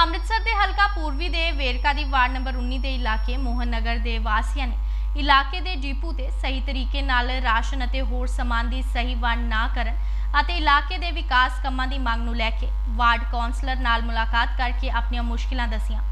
ਅੰਮ੍ਰਿਤਸਰ ਦੇ ਹਲਕਾ ਪੂਰਬੀ ਦੇ ਵੇਰਕਾ ਦੀ ਵਾਰਡ ਨੰਬਰ 19 ਦੇ ਇਲਾਕੇ ਮੋਹਨ ਨਗਰ ਦੇ ਵਾਸੀਆਂ ਨੇ ਇਲਾਕੇ ਦੇ ਡੀਪੂ ਤੇ ਸਹੀ ਤਰੀਕੇ ਨਾਲ ਰਾਸ਼ਨ ਅਤੇ ਹੋਰ ਸਮਾਨ ਦੀ ਸਹੀ ਵੰਡ ਨਾ ਕਰਨ ਅਤੇ ਇਲਾਕੇ ਦੇ ਵਿਕਾਸ ਕੰਮਾਂ ਦੀ ਮੰਗ ਨੂੰ ਲੈ ਕੇ ਵਾਰਡ ਕੌਂਸਲਰ ਨਾਲ ਮੁਲਾਕਾਤ ਕਰਕੇ ਆਪਣੀਆਂ ਮੁਸ਼ਕਿਲਾਂ ਦੱਸੀਆਂ।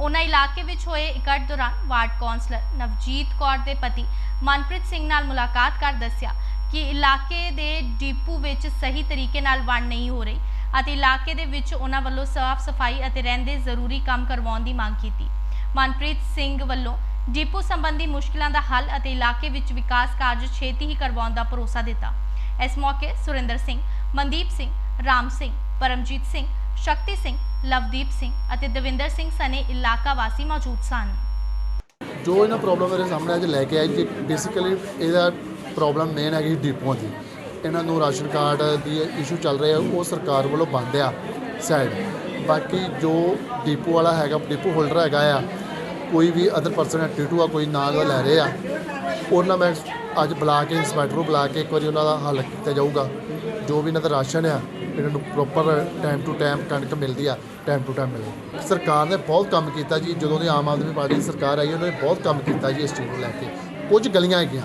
ਉਹਨਾਂ ਇਲਾਕੇ ਵਿੱਚ ਹੋਏ ਇਕੱਠ ਦੌਰਾਨ ਵਾਰਡ ਕੌਂਸਲਰ ਨਵਜੀਤ ਕੌਰ ਦੇ ਪਤੀ ਮਨਪ੍ਰੀਤ ਸਿੰਘ ਨਾਲ ਮੁਲਾਕਾਤ ਕਰ ਦੱਸਿਆ ਕਿ ਇਲਾਕੇ ਦੇ ਡੀਪੂ ਵਿੱਚ ਸਹੀ ਤਰੀਕੇ ਨਾਲ ਵੰਡ ਨਹੀਂ ਹੋ ਰਹੀ। ਅਤੇ ਇਲਾਕੇ ਦੇ ਵਿੱਚ ਉਹਨਾਂ ਵੱਲੋਂ ਸਾਫ਼ ਸਫ਼ਾਈ ਅਤੇ ਰਹਿੰਦੇ ਜ਼ਰੂਰੀ ਕੰਮ ਕਰਵਾਉਣ ਦੀ ਮੰਗ ਕੀਤੀ। ਮਨਪ੍ਰੀਤ ਸਿੰਘ ਵੱਲੋਂ ਡੀਪੂ ਸੰਬੰਧੀ ਮੁਸ਼ਕਿਲਾਂ ਦਾ ਹੱਲ ਅਤੇ ਇਲਾਕੇ ਵਿੱਚ ਵਿਕਾਸ ਕਾਰਜ ਛੇਤੀ ਹੀ ਕਰਵਾਉਣ ਦਾ ਭਰੋਸਾ ਦਿੱਤਾ। ਇਸ ਮੌਕੇ ਸੁਰਿੰਦਰ ਸਿੰਘ, ਮਨਦੀਪ ਸਿੰਘ, ਰਾਮ ਸਿੰਘ, ਪਰਮਜੀਤ ਸਿੰਘ, ਸ਼ਕਤੀ ਸਿੰਘ, ਲਵਦੀਪ ਸਿੰਘ ਅਤੇ ਦਵਿੰਦਰ ਸਿੰਘ ਸਨੇ ਇਲਾਕਾ ਵਾਸੀ ਮੌਜੂਦ ਸਨ। ਜੋ ਇਹਨਾਂ ਪ੍ਰੋਬਲਮ ਮੇਰੇ ਸਾਹਮਣੇ ਅੱਜ ਲੈ ਕੇ ਆਏ, ਜੀ ਬੇਸਿਕਲੀ ਇਹਦਾ ਪ੍ਰੋਬਲਮ ਮੇਨ ਹੈਗੀ ਡੀਪੂਆਂ ਦੀ। ਇਹਨਾਂ ਨੂੰ ਰਾਸ਼ਨ ਕਾਰਡ ਦੀ ਇਸ਼ੂ ਚੱਲ ਰਿਹਾ, ਉਹ ਸਰਕਾਰ ਵੱਲੋਂ ਬੰਦ ਆ ਸਾਈਡ ਬਾਕੀ ਜੋ ਡੀਪੂ ਵਾਲਾ ਹੈਗਾ, ਡੀਪੂ ਹੋਲਡਰ ਹੈਗਾ ਆ, ਕੋਈ ਵੀ ਅਦਰ ਪਰਸਨ ਹੈ ਟੀਟੂ ਆ, ਕੋਈ ਨਾਂ ਦਾ ਲੈ ਰਹੇ ਆ। ਉਹਨਾਂ ਮੈਂ ਅੱਜ ਬੁਲਾ ਕੇ ਇੰਸਪੈਕਟਰ ਨੂੰ ਬੁਲਾ ਕੇ ਇੱਕ ਵਾਰੀ ਉਹਨਾਂ ਦਾ ਹੱਲ ਕੀਤਾ ਜਾਊਗਾ। ਜੋ ਵੀ ਇਹਨਾਂ ਦਾ ਰਾਸ਼ਨ ਆ, ਇਹਨਾਂ ਨੂੰ ਪ੍ਰੋਪਰ ਟਾਈਮ ਟੂ ਟਾਈਮ ਕਣਕ ਮਿਲਦੀ ਆ ਟਾਈਮ ਟੂ ਟਾਈਮ ਮਿਲਦੀ ਸਰਕਾਰ ਨੇ ਬਹੁਤ ਕੰਮ ਕੀਤਾ ਜੀ, ਜਦੋਂ ਦੀ ਆਮ ਆਦਮੀ ਪਾਰਟੀ ਦੀ ਸਰਕਾਰ ਆਈ, ਉਹਨਾਂ ਨੇ ਬਹੁਤ ਕੰਮ ਕੀਤਾ ਜੀ ਇਸ ਚੀਜ਼ ਨੂੰ ਲੈ ਕੇ। ਕੁਝ ਗਲੀਆਂ ਹੈਗੀਆਂ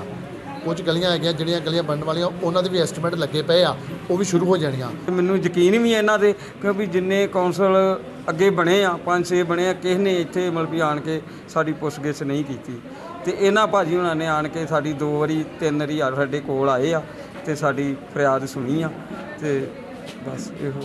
ਕੁਝ ਗਲੀਆਂ ਹੈਗੀਆਂ, ਜਿਹੜੀਆਂ ਗਲੀਆਂ ਬਣਨ ਵਾਲੀਆਂ, ਉਹਨਾਂ ਦੇ ਵੀ ਐਸਟੀਮੇਟ ਲੱਗੇ ਪਏ ਆ, ਉਹ ਵੀ ਸ਼ੁਰੂ ਹੋ ਜਾਣੀਆਂ। ਮੈਨੂੰ ਯਕੀਨ ਵੀ ਹੈ ਇਹਨਾਂ ਤੇ ਕਿਉਂਕਿ ਜਿੰਨੇ ਕੌਂਸਲ ਅੱਗੇ ਬਣੇ ਆ, ਪੰਜ ਛੇ ਬਣੇ ਆ, ਕਿਸੇ ਨੇ ਇੱਥੇ ਮਤਲਬ ਵੀ ਆਣ ਕੇ ਸਾਡੀ ਪੁੱਛਗਿੱਛ ਨਹੀਂ ਕੀਤੀ। ਤੇ ਇਹਨਾਂ ਭਾਜੀ ਉਹਨਾਂ ਨੇ ਆਣ ਕੇ ਸਾਡੀ ਦੋ ਵਾਰੀ, ਤਿੰਨ ਵਾਰੀ ਸਾਡੇ ਕੋਲ ਆਏ ਆ, ਤੇ ਸਾਡੀ ਫਰਿਆਦ ਸੁਣੀ ਆ, ਤੇ ਬਸ ਇਹੋ